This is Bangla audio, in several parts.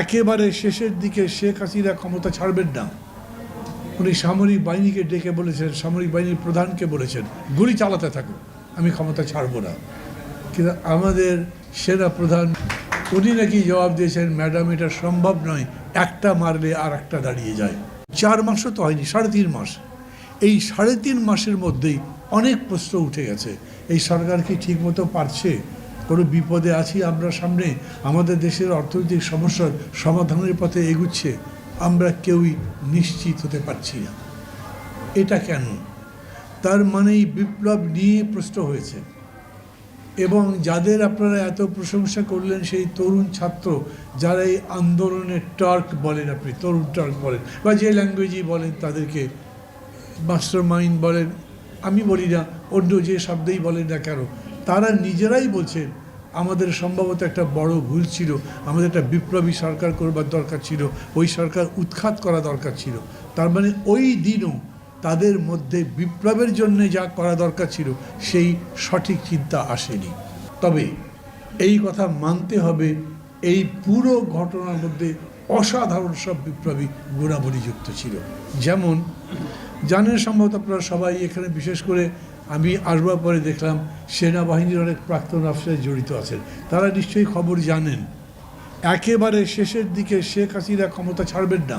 একেবারে শেষের দিকে শেখ হাসিনা ক্ষমতা ছাড়বেন না। উনি সামরিক বাহিনীকে ডেকে বলেছেন, সামরিক বাহিনীর প্রধানকে বলেছেন, গুলি চালাতে থাকো আমি ক্ষমতা ছাড়বো না। কিন্তু আমাদের সেনা প্রধান, উনি নাকি জবাব দিয়েছেন, ম্যাডাম, এটা সম্ভব নয়, একটা মারলে আর একটা দাঁড়িয়ে যায়। চার মাসও তো হয়নি, সাড়ে তিন মাস। এই সাড়ে তিন মাসের মধ্যেই অনেক প্রশ্ন উঠে গেছে, এই সরকার কি ঠিকমতো পারছে? কোনো বিপদে আছি আমরা সামনে? আমাদের দেশের অর্থনৈতিক সমস্যার সমাধানের পথে এগুচ্ছে। আমরা কেউই নিশ্চিত হতে পারছি না। এটা কেন? তার মানে এই বিপ্লব নিয়ে প্রশ্ন হয়েছে। এবং যাদের আপনারা এত প্রশংসা করলেন সেই তরুণ ছাত্র, যারা এই আন্দোলনের টার্ক বলেন আপনি, তরুণ টার্ক বলেন, বা যে ল্যাঙ্গুয়েজই বলেন, তাদেরকে মাস্টার মাইন্ড বলেন, আমি বলি না, অন্য যে শব্দেই বলেন না কেন, তারা নিজেরাই বলছেন আমাদের সম্ভবত একটা বড় ভুল ছিল। আমাদের একটা বিপ্লবী সরকার করবার দরকার ছিল। ওই সরকার উৎখাত করা দরকার ছিল। তার মানে ওই দিনও তাদের মধ্যে বিপ্লবের জন্য যা করা দরকার ছিল, সেই সঠিক চিন্তা আসেনি। তবে এই কথা মানতে হবে, এই পুরো ঘটনার মধ্যে অসাধারণ সব বিপ্লবী গুণাবলী যুক্ত ছিল। যেমন, জানেন সম্ভবত আপনারা সবাই এখানে বিশেষ করে আমি আসবার পরে দেখলাম সেনাবাহিনীর অনেক প্রাক্তন অফিসার জড়িত আছেন। তারা নিশ্চয়ই খবর জানেন। একেবারে শেষের দিকে শেখ হাসিনা ক্ষমতা ছাড়বেন না।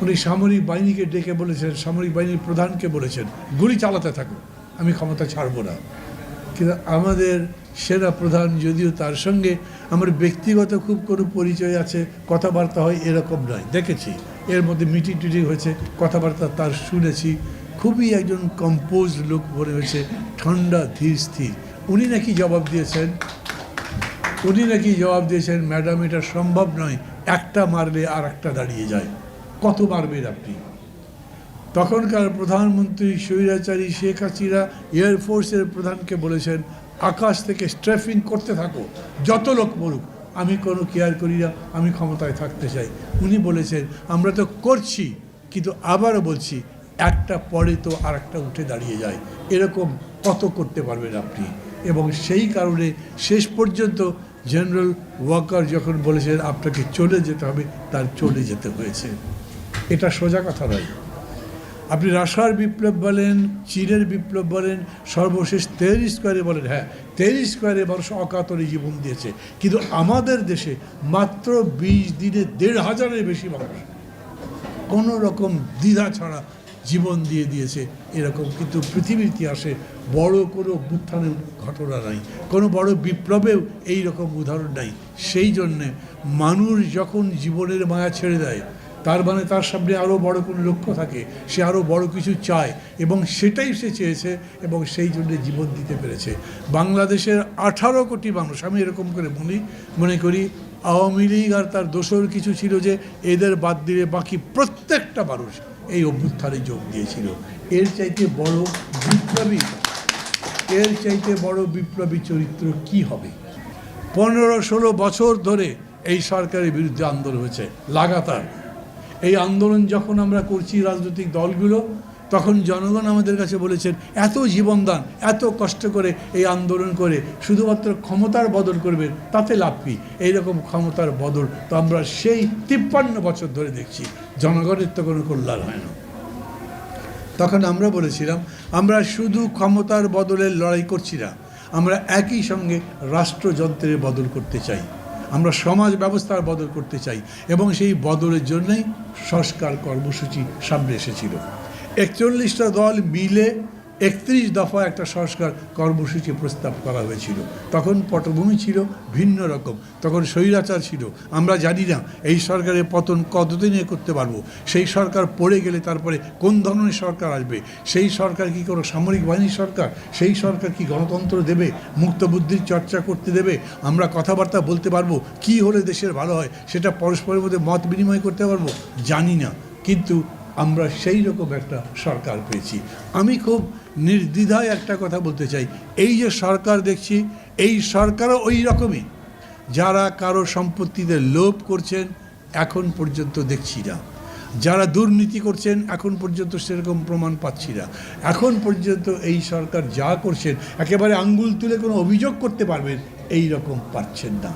উনি সামরিক বাহিনীকে ডেকে বলেছেন, সামরিক বাহিনীর প্রধানকে বলেছেন, গুলি চালাতে থাকো, আমি ক্ষমতা ছাড়বো না। কিন্তু আমাদের সেনা প্রধান যদিও তার সঙ্গে আমার ব্যক্তিগত খুব কোনো পরিচয় আছে, কথাবার্তা হয় এরকম নয়। দেখেছি, এর মধ্যে মিটিং টিটিং হয়েছে, কথাবার্তা তার শুনেছি। খুবই একজন কম্পোজ লোক মনে হয়েছে, ঠান্ডা, ধীর, স্থির। উনি নাকি জবাব দিয়েছেন, উনি নাকি জবাব দিয়েছেন, ম্যাডাম, এটা সম্ভব নয়, একটা মারলে আর একটা দাঁড়িয়ে যায়। কত মারবেন আপনি? তখনকার প্রধানমন্ত্রী স্বৈরাচারী শেখ হাসিনা এয়ারফোর্সের প্রধানকে বলেছেন, আকাশ থেকে স্ট্রেফিং করতে থাকো, যত লোক মরুক, আমি কোনো কেয়ার করি না, আমি ক্ষমতায় থাকতে চাই। উনি বলেছেন, আমরা তো করছি, কিন্তু আবারও বলছি একটা পরে তো আর একটা উঠে দাঁড়িয়ে যায়। এরকম কত করতে পারবেন আপনি? এবং সেই কারণে শেষ পর্যন্ত জেনারেল ওয়াকার যখন বলেছেন, আপনাকে চলে যেতে হবে, তার চলে যেতে হয়েছে। এটা সোজা কথা নয়। আপনি রাশার বিপ্লব বলেন, চীনের বিপ্লব বলেন, সর্বশেষ তেইশ স্কোয়ারে বলেন হ্যাঁ তেইশ স্কোয়ারে মানুষ অকাতরে জীবন দিয়েছে। কিন্তু আমাদের দেশে মাত্র বিশ দিনে দেড় হাজারের বেশি মানুষ। কোনো রকম দ্বিধা ছাড়া জীবন দিয়ে দিয়েছে এরকম, কিন্তু পৃথিবীর ইতিহাসে বড় কোনো উত্থানের ঘটনা নাই। কোনো বড় বিপ্লবেও এই রকম উদাহরণ নাই। সেই জন্যে মানুষ যখন জীবনের মায়া ছেড়ে দেয়, তার মানে তার সামনে আরও বড় কোনো লক্ষ্য থাকে, সে আরও বড় কিছু চায়, এবং সেটাই সে চেয়েছে এবং সেই জন্য জীবন দিতে পেরেছে। বাংলাদেশের আঠারো কোটি মানুষ, আমি এরকম করে মনে মনে করি আওয়ামী লীগ আর তার দোসর কিছু ছিল যে এদের বাদ দিলে বাকি প্রত্যেকটা মানুষ এই অভ্যুত্থানে যোগ দিয়েছিল। এর চাইতে বড় বিপ্লবী, এর চাইতে বড় বিপ্লবী চরিত্র কি হবে? পনেরো ষোলো বছর ধরে এই সরকারের বিরুদ্ধে আন্দোলন হয়েছে, লাগাতার। এই আন্দোলন যখন আমরা করছি, রাজনৈতিক দলগুলো তখন জনগণ আমাদের কাছে বলেছেন, এত জীবনদান, এত কষ্ট করে এই আন্দোলন করে শুধুমাত্র ক্ষমতার বদল করবেন, তাতে লাভ কী? এইরকম ক্ষমতার বদল তো আমরা সেই তিপ্পান্ন বছর ধরে দেখছি। জনগণের তো কোনো কল্যাণ হয় না। তখন আমরা বলেছিলাম, আমরা শুধু ক্ষমতার বদলের লড়াই করছি না, আমরা একই সঙ্গে রাষ্ট্রযন্ত্রের বদল করতে চাই। আমরা সমাজ ব্যবস্থার বদল করতে চাই। এবং সেই বদলের জন্যই সংস্কার কর্মসূচি সামনে এসেছিল। একচল্লিশটা দল মিলে একত্রিশ দফা একটা সংস্কার কর্মসূচি প্রস্তাব করা হয়েছিল। তখন পটভূমি ছিল ভিন্ন রকম, তখন স্বৈরাচার ছিল। আমরা জানি না এই সরকারের পতন কতদিনে করতে পারব। সেই সরকার পড়ে গেলে তারপরে কোন ধরনের সরকার আসবে? সেই সরকার কি কোনো সামরিক বাহিনীর সরকার? সেই সরকার কি গণতন্ত্র দেবে? মুক্ত বুদ্ধির চর্চা করতে দেবে? আমরা কথাবার্তা বলতে পারব? কি হলে দেশের ভালো হয়? সেটা পরস্পরের মধ্যে মত বিনিময় করতে পারব? জানি না। কিন্তু আমরা সেই রকম একটা সরকার পেয়েছি। আমি খুব নির্দ্বিধায় একটা কথা বলতে চাই। এই যে সরকার দেখছি, এই সরকারও ওই রকমই। যারা কারও সম্পত্তিতে লোভ করছেন, এখন পর্যন্ত দেখছি না। যারা দুর্নীতি করছেন, এখন পর্যন্ত সেরকম প্রমাণ পাচ্ছি না। এখন পর্যন্ত এই সরকার যা করছেন, একেবারে আঙ্গুল তুলে কোনো অভিযোগ করতে পারবেন, এই রকম পারছেন না।